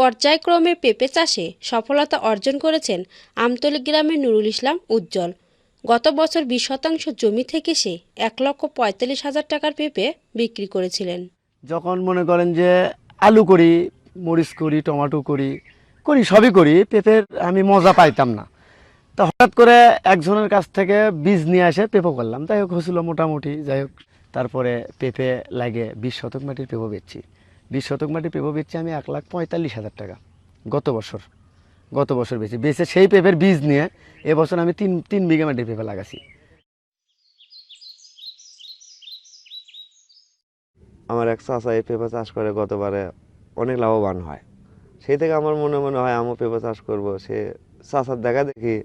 পর্যায়ক্রমে পেঁপে চাষে সফলতা অর্জন করেছেন আমতলী গ্রামের নুরুল ইসলাম উজ্জ্বল। গত বছর বিশ শতাংশ জমি থেকে সে এক লক্ষ পঁয়তাল্লিশ হাজার টাকার পেঁপে বিক্রি করেছিলেন। যখন মনে করেন যে আলু করি, মরিচ করি, টমাটো করি করি, সবই করি, পেঁপের আমি মজা পাইতাম না। তা হঠাৎ করে একজনের কাছ থেকে বীজ নিয়ে এসে পেঁপে করলাম। তাই হোক, হয়েছিল মোটামুটি, যাই হোক, তারপরে পেঁপে লাগে বিশ শতক মাটির পেঁপে বেচছি। বিশ শতক মাটি পেঁপে বেচছি আমি এক লাখ পঁয়তাল্লিশ হাজার টাকা, গত বছর। গত বছর বেচি। বেচে সেই পেঁপের বীজ নিয়ে এবছর আমি তিন তিন বিঘা মাটির পেঁপে লাগাছি। আমার এক চাষা এই পেঁপে চাষ করে গতবারে অনেক লাভবান হয়। সেই থেকে আমার মনে মনে হয় আমিও পেঁপে চাষ করব। সে চাষার দেখা দেখি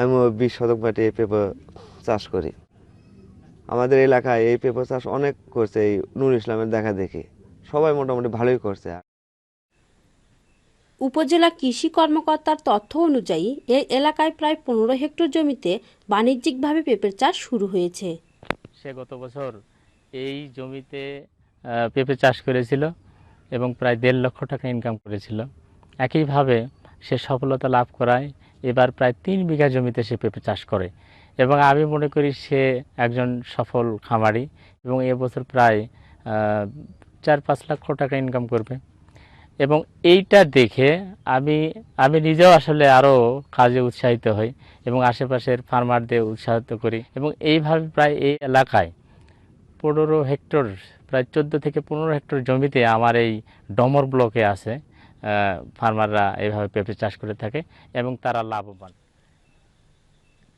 আমিও বিশ শতক মাটি এই পেঁপে চাষ করি। আমাদের এলাকায় এই পেঁপে চাষ অনেক করছে, এই নুর ইসলামের দেখা দেখি। সবাই মোটামুটি ভালোই করছে। উপজেলা কৃষি কর্মকর্তার তথ্য অনুযায়ী এই এলাকায় প্রায় পনেরো হেক্টর জমিতে বাণিজ্যিকভাবে পেঁপের চাষ শুরু হয়েছে। সে গত বছর এই জমিতে পেঁপে চাষ করেছিল এবং প্রায় দেড় লক্ষ টাকা ইনকাম করেছিল। একইভাবে সে সফলতা লাভ করায় এবার প্রায় তিন বিঘা জমিতে সে পেঁপে চাষ করে। এবং আমি মনে করি সে একজন সফল খামারি এবং এবছর প্রায় চার পাঁচ লক্ষ টাকা ইনকাম করবে। এবং এইটা দেখে আমি আমি নিজেও আসলে আরও কাজে উৎসাহিত হই এবং আশেপাশের ফার্মারদের উৎসাহিত করি। এবং এইভাবে প্রায় এই এলাকায় পনেরো হেক্টর, প্রায় চোদ্দ থেকে পনেরো হেক্টর জমিতে আমার এই ডমর ব্লকে আছে ফার্মাররা এইভাবে পেঁপে চাষ করে থাকে এবং তারা লাভবান।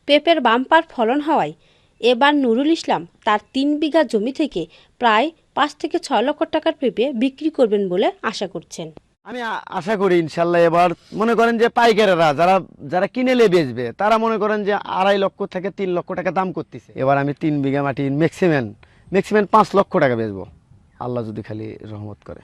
পেঁপের বাম্পার ফলন হওয়ায় এবার নুরুল ইসলাম তার তিন বিঘা জমি থেকে প্রায় পাঁচ থেকে ছয় লক্ষ টাকার পেঁপে বিক্রি করবেন বলে আশা করছেন। আমি আশা করি ইনশাল্লাহ এবার মনে করেন যে পাইকারেরা যারা যারা কিনে নিয়ে বেচবে, তারা মনে করেন যে আড়াই লক্ষ থেকে তিন লক্ষ টাকা দাম করতেছে। এবার আমি তিন বিঘা মাটি ম্যাক্সিমাম ম্যাক্সিমাম পাঁচ লক্ষ টাকা বেচবো। আল্লাহ যদি খালি রহমত করে।